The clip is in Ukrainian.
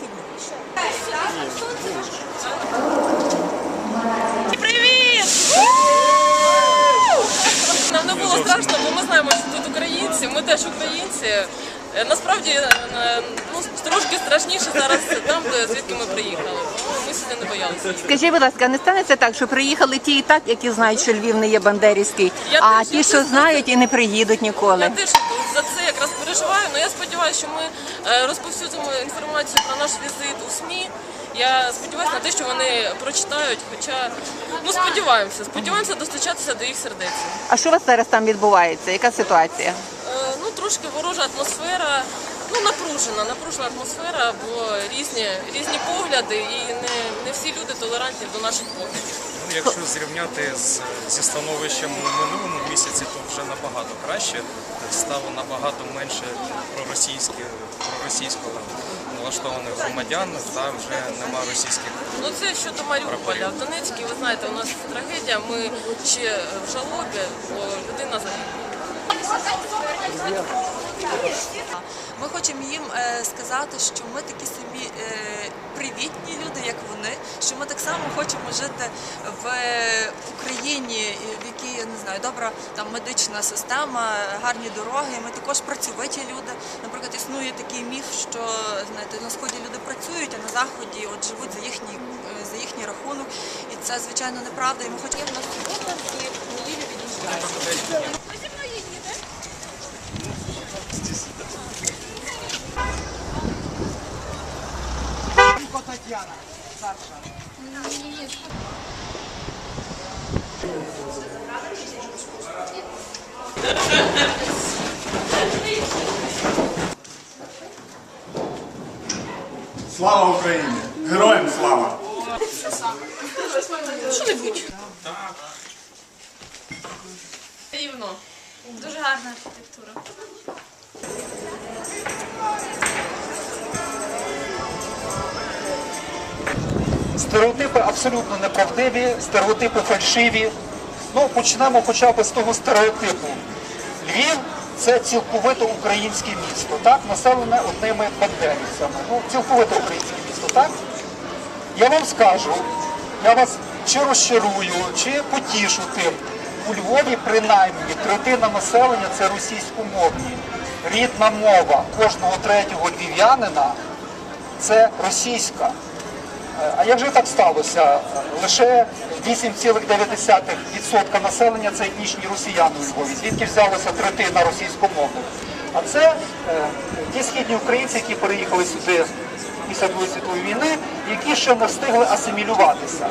вихідні? Привіт! Нам не було страшно, бо ми знаємо, що тут українці, ми теж українці. Е, Насправді е, ну, трошки страшніше зараз там, де звідки ми приїхали. Тому Ми сюди не боялися. Скажіть, будь ласка, не станеться так, що приїхали ті і так, які знають, що Львів не є бандерівський, Я а теж, ті, що теж. знають і не приїдуть ніколи. Я теж за це якраз переживаю, але я сподіваюся, що ми е, розповсюдимо інформацію про наш візит у СМІ. Я сподіваюся на те, що вони прочитають, хоча ну сподіваємося, сподіваємося достучатися до їх сердець. А що у вас зараз там відбувається? Яка ситуація? Трошки ворожа атмосфера, ну напружена, напружена атмосфера, бо різні, різні погляди, і не, не всі люди толерантні до наших поглядів. Ну, якщо зрівняти з, зі становищем у минулому місяці, то вже набагато краще. Стало набагато менше проросійських, проросійського налаштованих громадян, та вже нема російських. Ну це щодо Маріуполя. В Донецькій, ви знаєте, у нас трагедія. Ми ще в жалобі, бо людина загинула. Ми хочемо їм е, сказати, що ми такі самі е, привітні люди, як вони, що ми так само хочемо жити в Україні, в якій я не знаю, добра там медична система, гарні дороги. Ми також працьовиті люди. Наприклад, існує такий міф, що знаєте, на сході люди працюють, а на заході от живуть за їхній е, за їхній рахунок. І це звичайно неправда. І ми хочемо на суботу і в неділю від'їжджаємо. Слава Україні! Героям слава! Рівно. Дуже гарна архітектура. Стереотипи абсолютно неправдиві, стереотипи фальшиві. Ну, почнемо хоча б з того стереотипу. Львів це цілковито українське місто, так? Населене одними бандерівцями. Ну, цілковито українське місто, так? Я вам скажу, я вас чи розчарую, чи потішу тим. У Львові принаймні третина населення це російськомовні. Рідна мова кожного третього львів'янина це російська. А як же так сталося? Лише 8,9% населення це етнічні росіяни у Львові. Звідки взялася третина російськомовних? А це е, ті східні українці, які переїхали сюди після Другої світової війни, які ще не встигли асимілюватися.